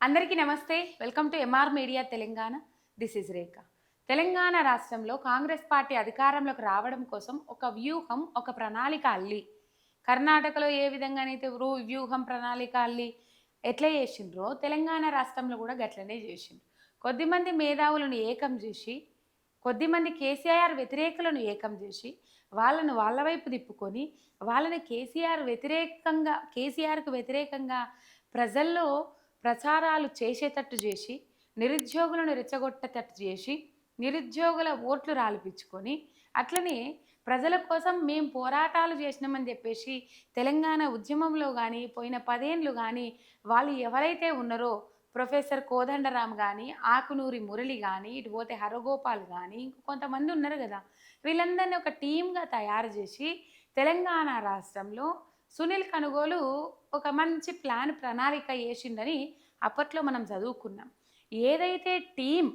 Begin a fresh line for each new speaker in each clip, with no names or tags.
అందరికీ నమస్తే. Welcome to MR media Telangana. This is Rekha Telangana రాష్ట్రంలో కాంగ్రెస్ పార్టీ అధికారంలోకి రావడం కోసం ఒక వ్యూహం ఒక ప్రణాళిక అల్లి. కర్ణాటకలో ఏ విధంగానైతే రూ వ్యూహం ప్రణాళిక అల్లి ఎట్లా చేసిండ్రో తెలంగాణ రాష్ట్రంలో కూడా గట్లనే చేసిండ్రు. కొద్దిమంది మేధావులను ఏకం చేసి కొద్దిమంది కేసీఆర్ వ్యతిరేకులను ఏకం చేసి వాళ్ళను వాళ్ళ వైపు తిప్పుకొని వాళ్ళని కేసీఆర్ వ్యతిరేకంగా కేసీఆర్కు వ్యతిరేకంగా ప్రజల్లో ప్రచారాలు చేసేటట్టు చేసి నిరుద్యోగులను రెచ్చగొట్టేటట్టు చేసి నిరుద్యోగుల ఓట్లు రాలిపించుకొని అట్లనే ప్రజల కోసం మేము పోరాటాలు చేసినామని చెప్పేసి తెలంగాణ ఉద్యమంలో కానీ పోయిన పదేండ్లు కానీ వాళ్ళు ఎవరైతే ఉన్నారో ప్రొఫెసర్ కోదండరామ్ కానీ ఆకునూరి మురళి కానీ ఇటు పోతే హరగోపాల్ కానీ ఇంకొంతమంది కొంతమంది ఉన్నారు కదా వీళ్ళందరినీ ఒక టీమ్గా తయారు చేసి తెలంగాణ రాష్ట్రంలో సునీల్ కనుగోలు ఒక మంచి ప్లాన్ ప్రణాళిక వేసిండని అప్పట్లో మనం చదువుకున్నాం. ఏదైతే టీం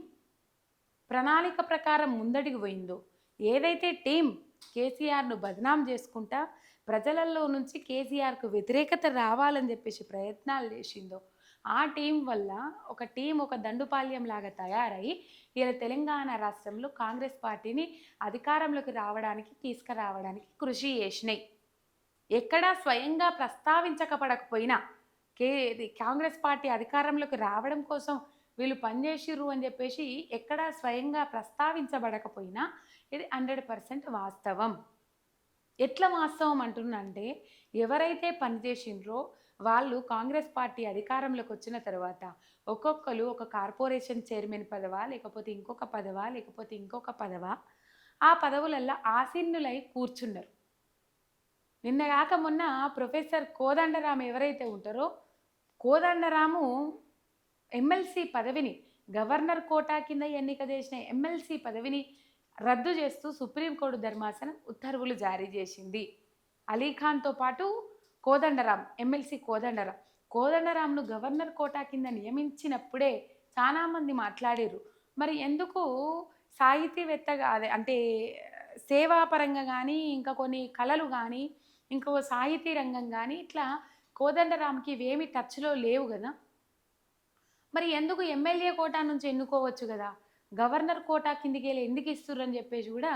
ప్రణాళిక ప్రకారం ముందడికి పోయిందో ఏదైతే టీం కేసీఆర్ను బదనాం చేసుకుంటా ప్రజలలో నుంచి కేసీఆర్కు వ్యతిరేకత రావాలని చెప్పేసి ప్రయత్నాలు చేసిందో ఆ టీం వల్ల ఒక టీం ఒక దండుపాల్యం లాగా తయారై ఇలా తెలంగాణ రాష్ట్రంలో కాంగ్రెస్ పార్టీని అధికారంలోకి రావడానికి తీసుకురావడానికి కృషి చేసినాయి. ఎక్కడా స్వయంగా ప్రస్తావించకపడకపోయినా కే ఇది కాంగ్రెస్ పార్టీ అధికారంలోకి రావడం కోసం వీళ్ళు పనిచేసిర్రు అని చెప్పేసి ఎక్కడా స్వయంగా ప్రస్తావించబడకపోయినా ఇది హండ్రెడ్ పర్సెంట్ వాస్తవం. ఎట్లా వాస్తవం అంటున్నంటే ఎవరైతే పనిచేసిండ్రో వాళ్ళు కాంగ్రెస్ పార్టీ అధికారంలోకి వచ్చిన తర్వాత ఒక్కొక్కరు ఒక కార్పొరేషన్ చైర్మన్ పదవా లేకపోతే ఇంకొక పదవా లేకపోతే ఇంకొక పదవా ఆ పదవులల్లో ఆసీనులై కూర్చున్నారు నిన్న కాక మొన్న ప్రొఫెసర్ కోదండరాం ఎవరైతే ఉంటారో కోదండరాము ఎమ్మెల్సీ పదవిని గవర్నర్ కోటా కింద ఎన్నిక చేసిన ఎమ్మెల్సీ పదవిని రద్దు చేస్తూ సుప్రీంకోర్టు ధర్మాసనం ఉత్తర్వులు జారీ చేసింది. అలీఖాన్తో పాటు కోదండరాం ఎమ్మెల్సీ కోదండరాం కోదండరాంను గవర్నర్ కోటా కింద నియమించినప్పుడే చాలామంది మాట్లాడారు. మరి ఎందుకు సాహితీవేత్తగా అదే అంటే సేవాపరంగా కానీ ఇంకా కొన్ని కళలు కానీ ఇంకో సాహితీ రంగం కానీ ఇట్లా కోదండరామ్కి ఇవేమి టచ్లో లేవు కదా మరి ఎందుకు ఎమ్మెల్యే కోటా నుంచి ఎన్నుకోవచ్చు కదా గవర్నర్ కోటా కిందికి వెళ్ళి ఎందుకు ఇస్తుర్రు అని చెప్పేసి కూడా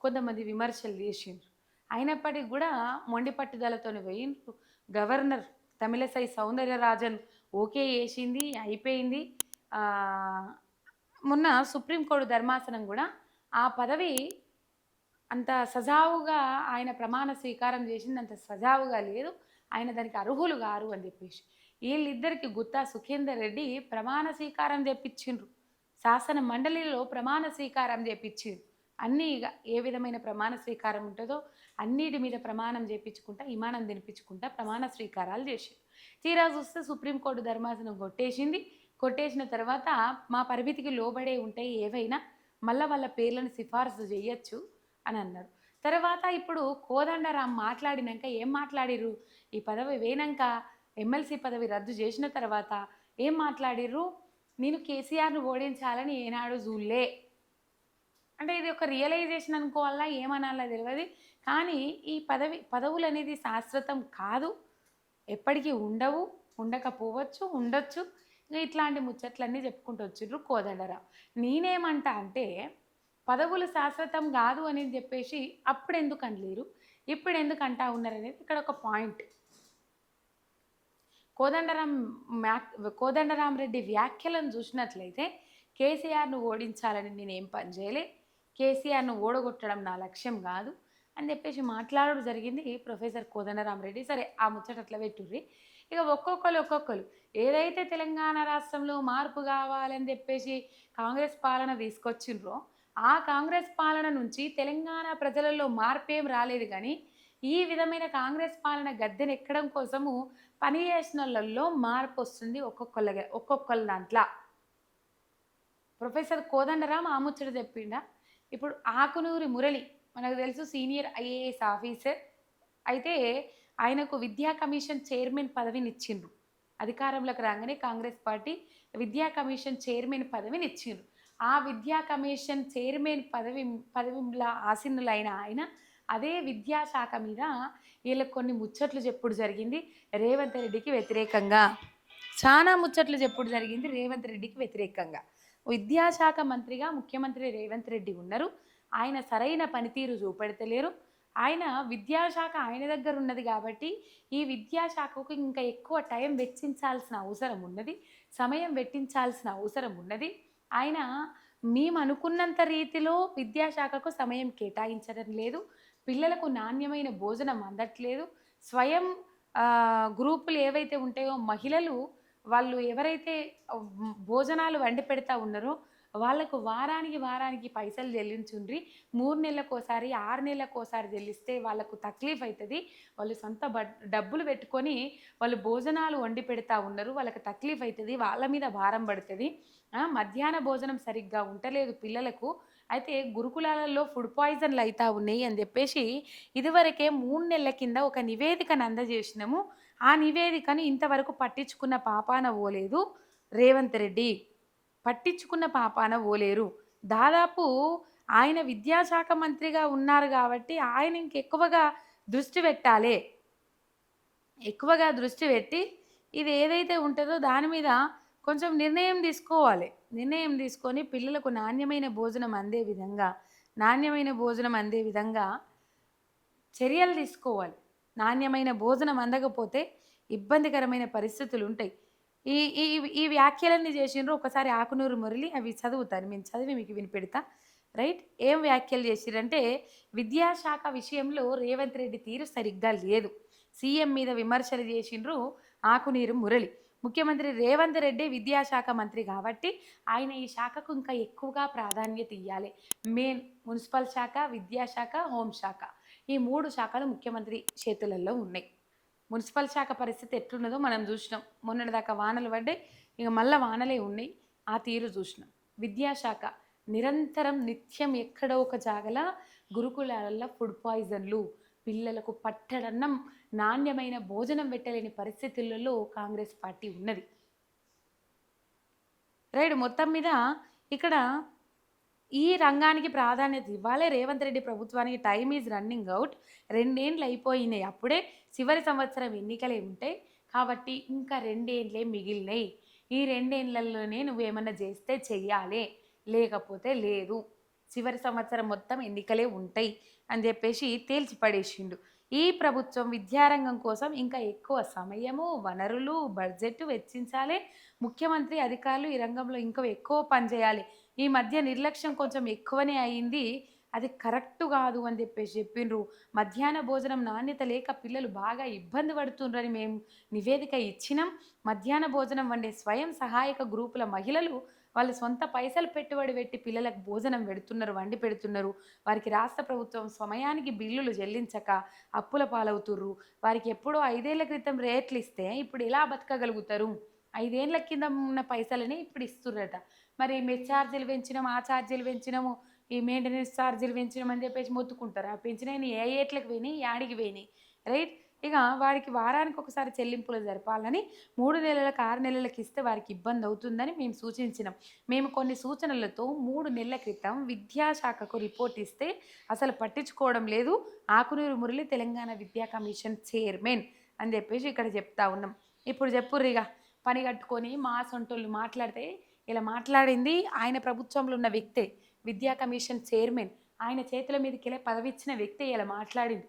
కొంతమంది విమర్శలు చేసిండ్రు. అయినప్పటికీ కూడా మొండి పట్టుదలతోనే పోయిండ్రు. గవర్నర్ తమిళసై సౌందర్యరాజన్ ఓకే చేసింది అయిపోయింది. మొన్న సుప్రీంకోర్టు ధర్మాసనం కూడా ఆ పదవి అంత సజావుగా ఆయన ప్రమాణ స్వీకారం చేసింది అంత సజావుగా లేదు. ఆయన దానికి అర్హులు గారు అని చెప్పేసి. వీళ్ళిద్దరికి గుత్తా సుఖేందర్ రెడ్డి ప్రమాణ స్వీకారం చేపించిండ్రు. శాసన మండలిలో ప్రమాణ స్వీకారం చేపించిండ్రు. అన్నీ ఇక ఏ విధమైన ప్రమాణ స్వీకారం ఉంటుందో అన్నిటి మీద ప్రమాణం చేపించుకుంటా విమానం తినిపించుకుంటా ప్రమాణ స్వీకారాలు చేసిండు తీరా చూస్తే సుప్రీంకోర్టు ధర్మాసనం కొట్టేసింది. కొట్టేసిన తర్వాత మా పరిమితికి లోబడే ఉంటాయి ఏవైనా మళ్ళీ వాళ్ళ పేర్లను సిఫార్సు చేయొచ్చు. అని అన్నారు తర్వాత ఇప్పుడు కోదండరాం మాట్లాడినాక ఏం మాట్లాడిర్రు? ఈ పదవి వేనాక ఎమ్మెల్సీ పదవి రద్దు చేసిన తర్వాత ఏం మాట్లాడిర్రు? నేను కేసీఆర్ను ఓడించాలని ఏనాడు జూల్లే. అంటే ఇది ఒక రియలైజేషన్ అనుకోవాలా? ఏమనాలా తెలియదు కానీ ఈ పదవి పదవులు అనేది శాశ్వతం కాదు. ఎప్పటికీ ఉండవు ఉండకపోవచ్చు ఉండొచ్చు. ఇట్లాంటి ముచ్చట్లన్నీ చెప్పుకుంటూ వచ్చిర్రు కోదండరావు నేనేమంటా అంటే పదవులు శాశ్వతం కాదు అని చెప్పేసి అప్పుడు ఎందుకు అనలేరు? ఇప్పుడు ఎందుకు అంటా ఉన్నారు అనేది ఇక్కడ ఒక పాయింట్. కోదండరాం మ్యాక్ కోదండరాం రెడ్డి వ్యాఖ్యలను చూసినట్లయితే కేసీఆర్ను ఓడించాలని నేనేం పని చేయలే. కేసీఆర్ను ఓడగొట్టడం నా లక్ష్యం కాదు అని చెప్పేసి మాట్లాడడం జరిగింది ప్రొఫెసర్ కోదండరాం రెడ్డి సరే ఆ ముచ్చట అట్లా పెట్టుర్రి. ఇక ఒక్కొక్కరు ఒక్కొక్కరు ఏదైతే తెలంగాణ రాష్ట్రంలో మార్పు కావాలని చెప్పేసి కాంగ్రెస్ పాలన తీసుకొచ్చిండ్రో ఆ కాంగ్రెస్ పాలన నుంచి తెలంగాణ ప్రజలలో మార్పేం రాలేదు కానీ ఈ విధమైన కాంగ్రెస్ పాలన గద్దెనెక్కడం కోసము పని చేసిన మార్పు వస్తుంది ఒక్కొక్కళ్ళ ఒక్కొక్కళ్ళ దాంట్లో. ప్రొఫెసర్ కోదండరామ్ ఆముచ్చడు చెప్పిండ చెప్పిండా? ఇప్పుడు ఆకునూరి మురళి మనకు తెలుసు సీనియర్ ఐఏఎస్ ఆఫీసర్ అయితే ఆయనకు విద్యా కమిషన్ చైర్మన్ పదవిని ఇచ్చిండ్రు అధికారంలోకి రాగానే కాంగ్రెస్ పార్టీ విద్యా కమిషన్ చైర్మన్ పదవిని ఇచ్చిండ్రు ఆ విద్యా కమిషన్ చైర్మన్ పదవి పదవిలో ఆసీనులైన ఆయన అదే విద్యాశాఖ మీద వీళ్ళకి కొన్ని ముచ్చట్లు చెప్పుడు జరిగింది. రేవంత్ రెడ్డికి వ్యతిరేకంగా. చాలా ముచ్చట్లు చెప్పుడు జరిగింది రేవంత్ రెడ్డికి వ్యతిరేకంగా. విద్యాశాఖ మంత్రిగా ముఖ్యమంత్రి రేవంత్ రెడ్డి ఉన్నారు. ఆయన సరైన పనితీరు చూపెడతలేరు. ఆయన విద్యాశాఖ ఆయన దగ్గర ఉన్నది కాబట్టి ఈ విద్యాశాఖకు ఇంకా ఎక్కువ టైం వెచ్చించాల్సిన అవసరం ఉన్నది. సమయం వెట్టించాల్సిన అవసరం ఉన్నది. ఆయన మేము అనుకున్నంత రీతిలో విద్యాశాఖకు సమయం కేటాయించడం లేదు. పిల్లలకు నాణ్యమైన భోజనం అందట్లేదు. స్వయం గ్రూపులు ఏవైతే ఉంటాయో మహిళలు వాళ్ళు ఎవరైతే భోజనాలు వండి పెడతా ఉన్నారో వాళ్ళకు వారానికి వారానికి పైసలు చెల్లించుండ్రి. మూడు నెలలకోసారి ఆరు నెలలకోసారి చెల్లిస్తే వాళ్ళకు తక్లీఫ్ అవుతుంది వాళ్ళు సొంత బడ్- డబ్బులు పెట్టుకొని వాళ్ళు భోజనాలు వండి పెడతా ఉన్నారు. వాళ్ళకి తక్లీఫ్ అవుతుంది వాళ్ళ మీద భారం పడుతుంది. మధ్యాహ్న భోజనం సరిగ్గా ఉండలేదు పిల్లలకు. అయితే గురుకులాలలో ఫుడ్ పాయిజన్లు అవుతా ఉన్నాయి అని చెప్పేసి ఇదివరకే మూడు నెలల కింద ఒక నివేదికను అందజేసినాము. ఆ నివేదికను ఇంతవరకు పట్టించుకున్న పాపాన ఓలేదు రేవంత్ రెడ్డి. పట్టించుకున్న పాపాన ఓలేరు దాదాపు ఆయన విద్యాశాఖ మంత్రిగా ఉన్నారు కాబట్టి ఆయన ఇంకెక్కువగా దృష్టి పెట్టాలి. ఎక్కువగా దృష్టి పెట్టి ఇది ఏదైతే ఉంటుందో దాని మీద కొంచెం నిర్ణయం తీసుకోవాలి. నిర్ణయం తీసుకొని పిల్లలకు నాణ్యమైన భోజనం అందే విధంగా నాణ్యమైన భోజనం అందే విధంగా చర్యలు తీసుకోవాలి. నాణ్యమైన భోజనం అందకపోతే ఇబ్బందికరమైన పరిస్థితులు ఉంటాయి. ఈ ఈ ఈ వ్యాఖ్యలన్నీ చేసిండ్రు. ఒకసారి ఆకునూరు మురళి అవి చదువుతాను మేము చదివి మీకు వినిపెడతా. రైట్? ఏం వ్యాఖ్యలు చేసిరంటే విద్యాశాఖ విషయంలో రేవంత్ రెడ్డి తీరు సరిగ్గా లేదు. సీఎం మీద విమర్శలు చేసిండ్రు ఆకునీరు మురళి. ముఖ్యమంత్రి రేవంత్ రెడ్డి విద్యాశాఖ మంత్రి కాబట్టి ఆయన ఈ శాఖకు ఇంకా ఎక్కువగా ప్రాధాన్యత ఇవ్వాలి మెయిన్ మున్సిపల్ శాఖ విద్యాశాఖ హోంశాఖ ఈ మూడు శాఖలు ముఖ్యమంత్రి చేతులలో ఉన్నాయి. మున్సిపల్ శాఖ పరిస్థితి ఎట్లున్నదో మనం చూసినాం. మొన్నటిదాకా వానలు పడ్డాయి. ఇక మళ్ళీ వానలే ఉన్నాయి. ఆ తీరు చూసినాం. విద్యాశాఖ నిరంతరం నిత్యం ఎక్కడో ఒక జాగల గురుకులాలలో ఫుడ్ పాయిజన్లు పిల్లలకు పట్టడన్నం నాణ్యమైన భోజనం పెట్టలేని పరిస్థితులలో కాంగ్రెస్ పార్టీ ఉన్నది. రైట్ మొత్తం మీద ఇక్కడ ఈ రంగానికి ప్రాధాన్యత ఇవ్వాలి. రేవంత్ రెడ్డి ప్రభుత్వానికి టైం ఈజ్ రన్నింగ్ అవుట్. రెండేండ్లు అయిపోయినాయి. అప్పుడే చివరి సంవత్సరం ఎన్నికలే ఉంటాయి కాబట్టి ఇంకా రెండేండ్లే మిగిలినాయి. ఈ రెండేండ్లలోనే నువ్వేమన్నా చేస్తే చెయ్యాలి. లేకపోతే లేదు. చివరి సంవత్సరం మొత్తం ఎన్నికలే ఉంటాయి. అని చెప్పేసి తేల్చి పడేసిండు ఈ ప్రభుత్వం విద్యారంగం కోసం ఇంకా ఎక్కువ సమయము వనరులు బడ్జెట్ వెచ్చించాలి. ముఖ్యమంత్రి అధికారులు ఈ రంగంలో ఇంకా ఎక్కువ పనిచేయాలి ఈ మధ్య నిర్లక్ష్యం కొంచెం ఎక్కువనే అయింది. అది కరెక్ట్ కాదు అని చెప్పేసి చెప్పిండ్రు మధ్యాహ్న భోజనం నాణ్యత లేక పిల్లలు బాగా ఇబ్బంది పడుతుండ్రని మేము నివేదిక ఇచ్చినాం. మధ్యాహ్న భోజనం వండే స్వయం సహాయక గ్రూపుల మహిళలు వాళ్ళు సొంత పైసలు పెట్టుబడి పెట్టి పిల్లలకు భోజనం పెడుతున్నారు వండి పెడుతున్నారు. వారికి రాష్ట్ర ప్రభుత్వం సమయానికి బిల్లులు చెల్లించక అప్పుల పాలవుతుర్రు. వారికి ఎప్పుడో ఐదేళ్ళ క్రితం రేట్లు ఇస్తే ఇప్పుడు ఎలా బతకగలుగుతారు? ఐదేళ్ళ కింద ఉన్న పైసలని ఇప్పుడు ఇస్తుర్రట. మరి మెస్ ఛార్జీలు పెంచినాము ఆ ఛార్జీలు పెంచినాము ఈ మెయింటెనెన్స్ ఛార్జీలు పెంచినామని చెప్పేసి మొత్తుకుంటారు. ఆ పెంచినవి ఏ ఏట్లకు పోయినాయి? యాడికి పోయినాయి? రైట్? ఇక వారికి వారానికి ఒకసారి చెల్లింపులు జరపాలని మూడు నెలలకు ఆరు నెలలకు ఇస్తే వారికి ఇబ్బంది అవుతుందని మేము సూచించినాం. మేము కొన్ని సూచనలతో మూడు నెలల క్రితం విద్యాశాఖకు రిపోర్ట్ ఇస్తే అసలు పట్టించుకోవడం లేదు. ఆకునూరు మురళి తెలంగాణ విద్యా కమిషన్ చైర్మన్ అని చెప్పేసి ఇక్కడ చెప్తా ఉన్నాం. ఇప్పుడు చెప్పుర్రిగా పని కట్టుకొని మా సొంటోళ్ళు మాట్లాడితే ఇలా మాట్లాడింది ఆయన ప్రభుత్వంలో ఉన్న వ్యక్తే విద్యా కమిషన్ చైర్మన్. ఆయన చేతుల మీదకి వెళ్ళే పదవి ఇచ్చిన వ్యక్తే ఇలా మాట్లాడింది.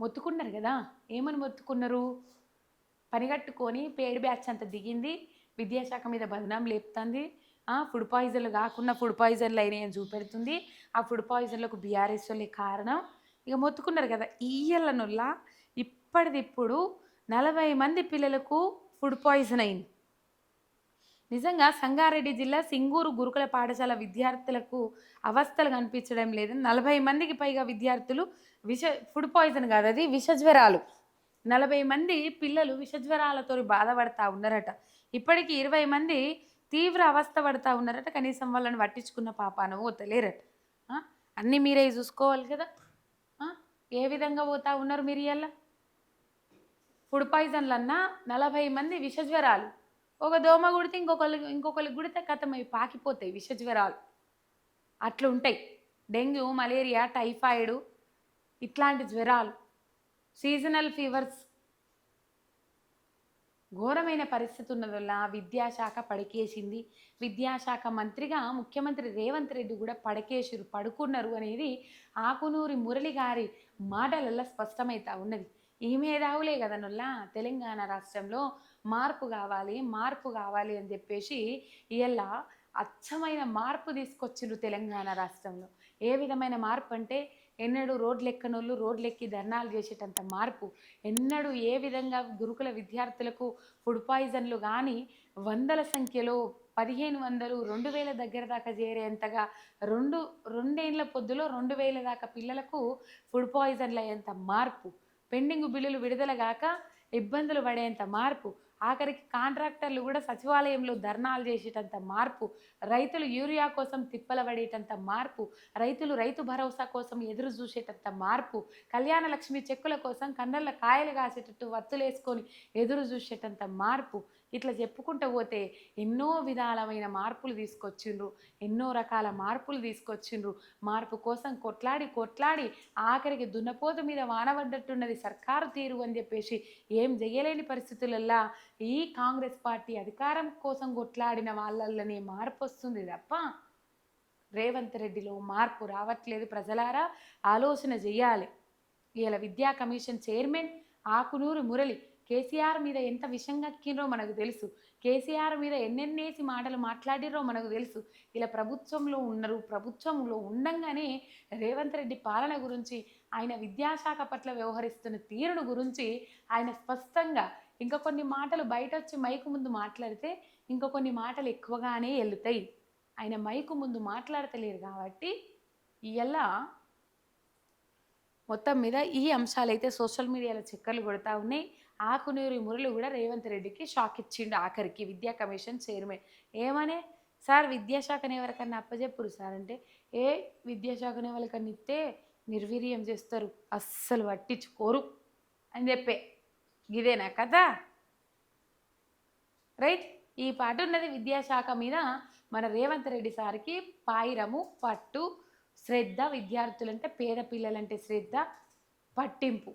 మొత్తుకున్నారు కదా? ఏమని మొత్తుకున్నారు? పనిగట్టుకొని పేడ్ బ్యాచ్ అంత దిగింది. విద్యాశాఖ మీద బదనాం లేపుతుంది. ఫుడ్ పాయిజన్లు కాకుండా ఫుడ్ పాయిజన్లు అయినాయని చూపెడుతుంది. ఆ ఫుడ్ పాయిజన్లకు బీఆర్ఎస్ వాళ్ళే కారణం. ఇక మొత్తుకున్నారు కదా? ఈయలనుల్లా ఇప్పటిదిప్పుడు నలభై మంది పిల్లలకు ఫుడ్ పాయిజన్ అయింది. నిజంగా సంగారెడ్డి జిల్లా సింగూరు గురుకుల పాఠశాల విద్యార్థులకు అవస్థలు కనిపించడం లేదు. నలభై మందికి పైగా విద్యార్థులు విష ఫుడ్ పాయిజన్ కాదు అది విషజ్వరాలు. నలభై మంది పిల్లలు విషజ్వరాలతో బాధపడతా ఉన్నారట. ఇప్పటికి ఇరవై మంది తీవ్ర అవస్థ పడతా ఉన్నారట. కనీసం వాళ్ళని పట్టించుకున్న పాపాన పోతలేరట. అన్నీ మీరే చూసుకోవాలి కదా. ఏ విధంగా పోతా ఉన్నారు మీరు ఇవాళ ఫుడ్ పాయిజన్లన్నా నలభై మంది విషజ్వరాలు. ఒక దోమ కుడితే ఇంకొకళ్ళు ఇంకొకరికి కుడితే కథం అవి పాకిపోతాయి విషజ్వరాలు అట్లా ఉంటాయి. డెంగ్యూ మలేరియా టైఫాయిడ్ ఇట్లాంటి జ్వరాలు. Seasonal fevers. ఘోరమైన పరిస్థితి ఉన్నదల్లా విద్యాశాఖ పడకేసింది. విద్యాశాఖ మంత్రిగా ముఖ్యమంత్రి రేవంత్ రెడ్డి కూడా పడకేసిరు పడుకున్నారు అనేది ఆకునూరి మురళి గారి మాటలల్లో స్పష్టమవుతా ఉన్నది. ఈ మేధావులే కదనుల్లా? తెలంగాణ రాష్ట్రంలో మార్పు కావాలి మార్పు కావాలి అని చెప్పేసి ఇలా అచ్చమైన మార్పు తీసుకొచ్చిండ్రు తెలంగాణ రాష్ట్రంలో. ఏ విధమైన మార్పు అంటే ఎన్నడూ రోడ్లు ఎక్కనోళ్ళు రోడ్లు ఎక్కి ధర్నాలు చేసేటంత మార్పు. ఎన్నడూ ఏ విధంగా గురుకుల విద్యార్థులకు ఫుడ్ పాయిజన్లు కానీ వందల సంఖ్యలో పదిహేను వందలు రెండు వేల దగ్గర దాకా చేరేంతగా రెండు రెండేళ్ళ పొద్దులో రెండు వేల దాకా పిల్లలకు ఫుడ్ పాయిజన్లు అయ్యేంత మార్పు. పెండింగ్ బిల్లులు విడుదల కాక ఇబ్బందులు పడేంత మార్పు ఆఖరికి కాంట్రాక్టర్లు కూడా సచివాలయంలో ధర్నాలు చేసేటంత మార్పు రైతులు యూరియా కోసం తిప్పల పడేటంత మార్పు రైతులు రైతు భరోసా కోసం ఎదురు చూసేటంత మార్పు కళ్యాణ లక్ష్మి చెక్కుల కోసం కన్నెల కాయలు కాసేటట్టు వత్తులేసుకొని ఎదురు చూసేటంత మార్పు ఇట్లా చెప్పుకుంటూ పోతే ఎన్నో విధాలమైన మార్పులు తీసుకొచ్చిండ్రు ఎన్నో రకాల మార్పులు తీసుకొచ్చిండ్రు. మార్పు కోసం కొట్లాడి కొట్లాడి ఆఖరికి దున్నపోతు మీద వానబడ్డట్టున్నది సర్కారు తీరు అని చెప్పేసి ఏం చేయలేని పరిస్థితులల్లా ఈ కాంగ్రెస్ పార్టీ అధికారం కోసం కొట్లాడిన వాళ్ళల్లోనే మార్పు వస్తుంది తప్ప రేవంత్ రెడ్డిలో మార్పు రావట్లేదు ప్రజలారా. ఆలోచన చెయ్యాలి ఇలా విద్యా commission chairman Akunuri Murali KCR మీద ఎంత విషంగా ఎక్కినరో మనకు తెలుసు. కేసీఆర్ మీద ఎన్నెన్నేసి మాటలు మాట్లాడిరో మనకు తెలుసు. ఇలా ప్రభుత్వంలో ఉన్నారు ప్రభుత్వంలో ఉండంగానే రేవంత్ రెడ్డి పాలన గురించి ఆయన విద్యాశాఖ పట్ల వ్యవహరిస్తున్న తీరును గురించి ఆయన స్పష్టంగా ఇంకా కొన్ని మాటలు బయట వచ్చి మైకు ముందు మాట్లాడితే ఇంకా కొన్ని మాటలు ఎక్కువగానే వెళ్తాయి ఆయన మైకు ముందు మాట్లాడతలేరు కాబట్టి ఇలా మొత్తం మీద ఈ అంశాలు అయితే సోషల్ మీడియాలో చక్కర్లు కొడతా ఉన్నాయి. ఆకునూరి మురళి కూడా రేవంత్ రెడ్డికి షాక్ ఇచ్చిండు ఆఖరికి. విద్యా కమిషన్ చైర్మన్. ఏమనే? సార్ విద్యాశాఖని ఎవరికన్నా అప్పచెప్పురు సార్ అంటే ఏ విద్యాశాఖని ఎవరికన్నా ఇస్తే నిర్వీర్యం చేస్తారు. అస్సలు పట్టించుకోరు అని చెప్పే. ఇదేనా కదా రైట్? ఈ పాట ఉన్నది విద్యాశాఖ మీద మన రేవంత్ రెడ్డి సార్కి పాయిరము పట్టు శ్రద్ధ విద్యార్థులంటే పేద పిల్లలంటే శ్రద్ధ పట్టింపు.